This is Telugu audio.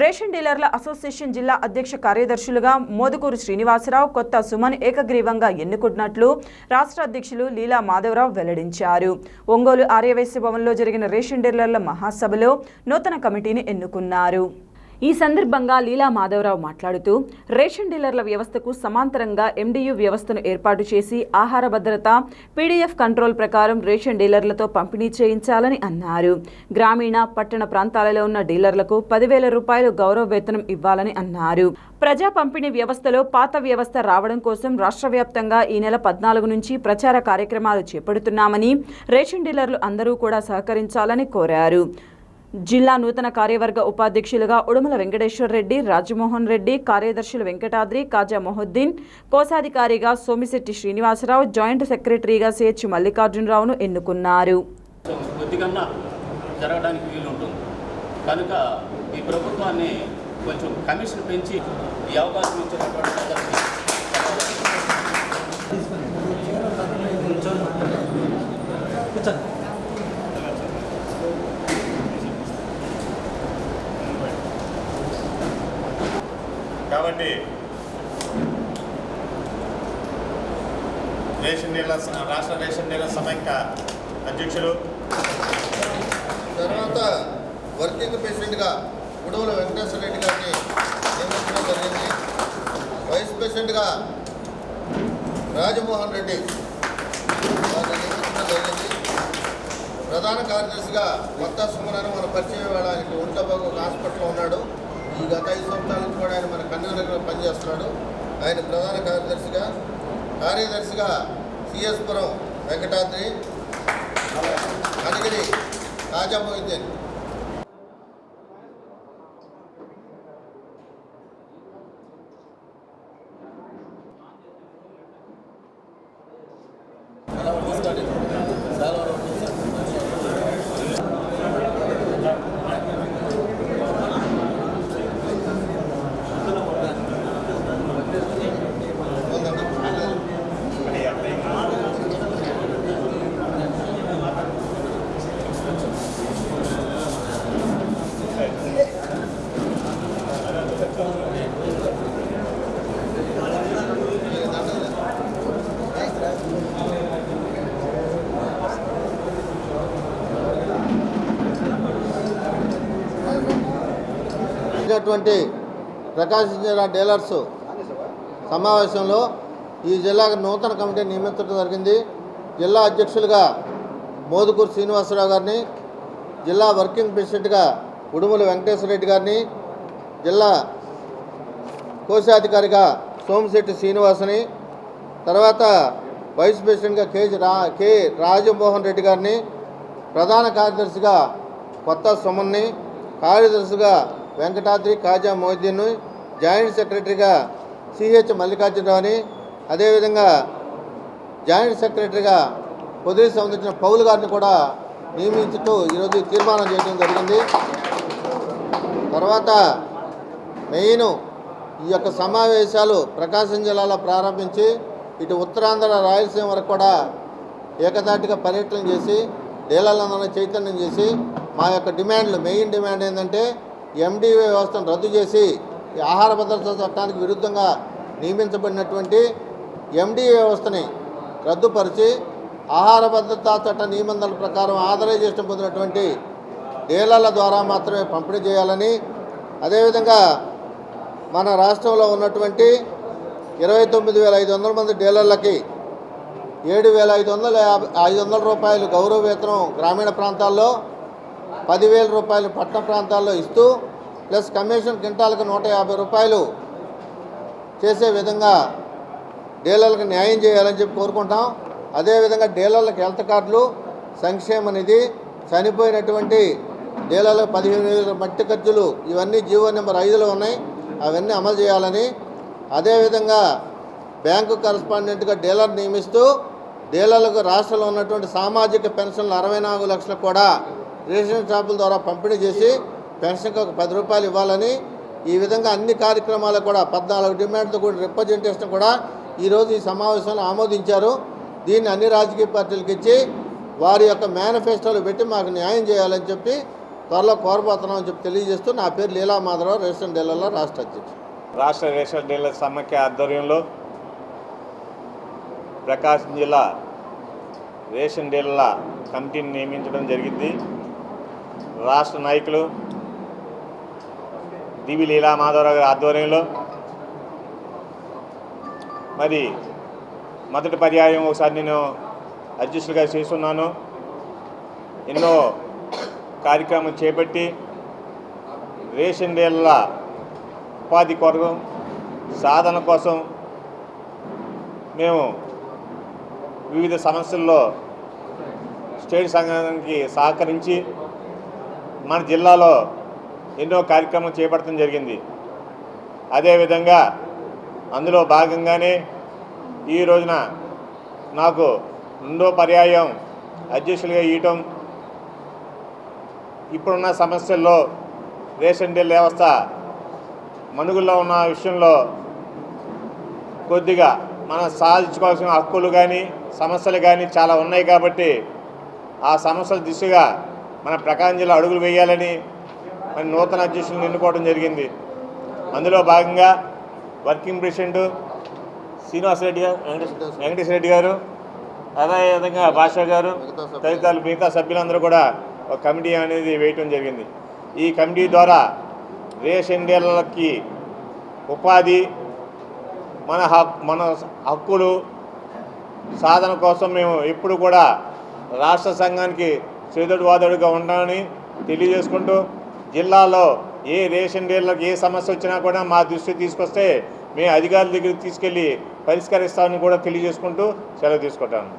రేషన్ డీలర్ల అసోసియేషన్ జిల్లా అధ్యక్ష కార్యదర్శులుగా మోదుకూరు శ్రీనివాసరావు కొత్త సుమన్ ఏకగ్రీవంగా ఎన్నుకున్నట్లు రాష్ట్ర అధ్యక్షులు లీలా మాధవరావు వెల్లడించారు. ఒంగోలు ఆర్యవైశ్య భవన్లో జరిగిన రేషన్ డీలర్ల మహాసభలో నూతన కమిటీని ఎన్నుకున్నారు. ఈ సందర్భంగా లీలా మాధవరావు మాట్లాడుతూ రేషన్ డీలర్ల వ్యవస్థకు సమాంతరంగా ఎండియు వ్యవస్థను ఏర్పాటు చేసి ఆహార భద్రత పీడీఎఫ్ కంట్రోల్ ప్రకారం రేషన్ డీలర్లతో పంపిణీ చేయించాలని అన్నారు. గ్రామీణ పట్టణ ప్రాంతాలలో ఉన్న డీలర్లకు పదివేల రూపాయలు గౌరవ వేతనం ఇవ్వాలని అన్నారు. ప్రజా పంపిణీ వ్యవస్థలో పాత వ్యవస్థ రావడం కోసం రాష్ట్ర వ్యాప్తంగా ఈ నెల పద్నాలుగు నుంచి ప్రచార కార్యక్రమాలు చేపడుతున్నామని రేషన్ డీలర్లు అందరూ కూడా సహకరించాలని కోరారు. జిల్లా నూతన కార్యవర్గ ఉపాధ్యక్షులుగా ఉడుమల వెంకటేశ్వర రెడ్డి రాజమోహన్ రెడ్డి కార్యదర్శులు వెంకటాద్రి కాజా మొహద్దీన్ కోశాధికారిగా సోమిశెట్టి శ్రీనివాసరావు జాయింట్ సెక్రటరీగా సిహెచ్ మల్లికార్జునరావును ఎన్నుకున్నారు. జరగడానికి కనుక ఈ ప్రభుత్వాన్ని కొంచెం కమిషన్ పెంచి ఈ అవకాశం ఇచ్చినటువంటి కాబట్టి రేషన్ డీలర్ రాష్ట్ర రేషన్ డీలర్ సమైక్య అధ్యక్షులు. తర్వాత వర్కింగ్ ప్రెసిడెంట్గా ఉడవల వెంకటేశ్వర రెడ్డి గారిని నియమించడం జరిగింది. వైస్ ప్రెసిడెంట్గా రాజమోహన్ రెడ్డి వారిని నియమించడం జరిగింది. ప్రధాన కార్యదర్శిగా కొత్త సుమనని మన పరిచయం వేళ ఆయనకి ఒక హాస్పిటల్లో ఉన్నాడు. ఈ గత ఐదు సంవత్సరాల నుంచి కూడా ఆయన మన కన్వీనర్గా పనిచేస్తున్నాడు. ఆయన ప్రధాన కార్యదర్శిగా కార్యదర్శిగా సిఎస్పురం వెంకటాద్రి అనగిరి తాజా మొహిద్దీన్. జరిగినటువంటి ప్రకాశం జిల్లా డీలర్స్ సమావేశంలో ఈ జిల్లాకు నూతన కమిటీ నియమించడం జరిగింది. జిల్లా అధ్యక్షులుగా మోదుకూరు శ్రీనివాసరావు గారిని జిల్లా వర్కింగ్ ప్రెసిడెంట్గా ఉడుమల వెంకటేశ్వర రెడ్డి గారిని జిల్లా కోశాధికారిగా సోమశెట్టి శ్రీనివాసని తర్వాత వైస్ ప్రెసిడెంట్గా కే రా కె రాజమోహన్ రెడ్డి గారిని ప్రధాన కార్యదర్శిగా కొత్త సుమన్ని కార్యదర్శిగా వెంకటాద్రి కాజా మొహిద్దీన్ జాయింట్ సెక్రటరీగా సిహెచ్ మల్లికార్జునరావుని అదేవిధంగా జాయింట్ సెక్రటరీగా పొదిలి సంబంధించిన పౌలు గారిని కూడా నియమించుతూ ఈరోజు తీర్మానం చేయడం జరిగింది. తర్వాత మెయిన్ ఈ యొక్క సమావేశాలు ప్రకాశం జిల్లాలో ప్రారంభించి ఇటు ఉత్తరాంధ్ర రాయలసీమ వరకు కూడా ఏకదాటిగా పర్యటన చేసి డీలర్లందరినీ చైతన్యం చేసి మా యొక్క డిమాండ్లు మెయిన్ డిమాండ్ ఏంటంటే ఎండివే వ్యవస్థను రద్దు చేసి ఈ ఆహార భద్రతా చట్టానికి విరుద్ధంగా నియమించబడినటువంటి ఎండి వ్యవస్థని రద్దుపరిచి ఆహార భద్రతా చట్ట నియమంత్రాల ప్రకారం ఆథరైజేషన్ పొందినటువంటి డీలర్ల ద్వారా మాత్రమే పంపిణీ చేయాలని అదేవిధంగా మన రాష్ట్రంలో ఉన్నటువంటి ఇరవై తొమ్మిది వేల ఐదు వందల మంది డీలర్లకి ఏడు వేల ఐదు వందల యాభై ఐదు వందల రూపాయలు గౌరవ వేతనం గ్రామీణ ప్రాంతాల్లో పదివేల రూపాయలు పట్టణ ప్రాంతాల్లో ఇస్తూ ప్లస్ కమిషన్ క్వింటాలకు నూట యాభై రూపాయలు చేసే విధంగా డీలర్లకు న్యాయం చేయాలని చెప్పి కోరుకుంటాం. అదేవిధంగా డీలర్లకు హెల్త్ కార్డులు సంక్షేమ నిధి చనిపోయినటువంటి డీలర్లకు పదిహేను వేల మట్టి ఖర్చులు ఇవన్నీ జీవో నెంబర్ ఐదులో ఉన్నాయి. అవన్నీ అమలు చేయాలని అదేవిధంగా బ్యాంకు కరస్పాండెంట్గా డీలర్ నియమిస్తూ డీలర్లకు రాష్ట్రంలో ఉన్నటువంటి సామాజిక పెన్షన్లు అరవై నాలుగు లక్షలు కూడా రేషన్ షాపుల ద్వారా పంపిణీ చేసి పెన్షన్కి ఒక పది రూపాయలు ఇవ్వాలని ఈ విధంగా అన్ని కార్యక్రమాలకు కూడా పద్నాలుగు డిమాండ్తో కూడా రిప్రజెంటేషన్ కూడా ఈరోజు ఈ సమావేశంలో ఆమోదించారు. దీన్ని అన్ని రాజకీయ పార్టీలకు ఇచ్చి వారి యొక్క మేనిఫెస్టోలు పెట్టి మాకు న్యాయం చేయాలని చెప్పి త్వరలో కోరబోతున్నామని చెప్పి తెలియజేస్తూ నా పేరు లీలా మాధవరావు రేషన్ డీలర్ల రాష్ట్ర అధ్యక్షుడు. రాష్ట్ర రేషన్ డీలర్ సమాఖ్య ఆధ్వర్యంలో ప్రకాశం జిల్లా రేషన్ డీలర్ల కమిటీని నియమించడం జరిగింది. రాష్ట్ర నాయకులు దివి లీలా మాధవరావు గారి ఆధ్వర్యంలో. మరి మొదటి పర్యాయం ఒకసారి నేను అధ్యక్షులుగా చేస్తున్నాను. ఎన్నో కార్యక్రమం చేపట్టి రేషన్ డీలర్ల ఉపాధి కొరకు సాధన కోసం మేము వివిధ సమస్యల్లో స్టేట్ సంఘానికి సహకరించి మన జిల్లాలో ఎన్నో కార్యక్రమం చేపట్టడం జరిగింది. అదేవిధంగా అందులో భాగంగానే ఈ రోజున నాకు రెండో పర్యాయం అధ్యక్షులుగా ఇవ్వటం ఇప్పుడున్న సమస్యల్లో రేషన్ డీల్ వ్యవస్థ మనుగుల్లో ఉన్న విషయంలో కొద్దిగా మనం సాధించుకోవాల్సిన హక్కులు కానీ సమస్యలు కానీ చాలా ఉన్నాయి కాబట్టి ఆ సమస్యల దిశగా మన ప్రకాశం జిల్లా అడుగులు వేయాలని మరి నూతన అధ్యక్షులను ఎన్నుకోవడం జరిగింది. అందులో భాగంగా వర్కింగ్ ప్రెసిడెంట్ శ్రీనివాసరెడ్డి గారు వెంకటేశ్వర రెడ్డి గారు అదేవిధంగా భాషా గారు మిగతా తదితరులు మిగతా సభ్యులందరూ కూడా ఒక కమిటీ అనేది వేయటం జరిగింది. ఈ కమిటీ ద్వారా రేషన్ డీలర్లకి ఉపాధి మన మన హక్కులు సాధన కోసం మేము ఎప్పుడు కూడా రాష్ట్ర సంఘానికి చేదుడు వాదడుగా ఉంటానని తెలియజేసుకుంటూ జిల్లాలో ఏ రేషన్ డీలర్కి ఏ సమస్య వచ్చినా కూడా మా దృష్టి తీసుకొస్తే మేము అధికారుల దగ్గరికి తీసుకెళ్ళి పరిష్కరిస్తామని కూడా తెలియజేసుకుంటూ సెలవు తీసుకుంటాను.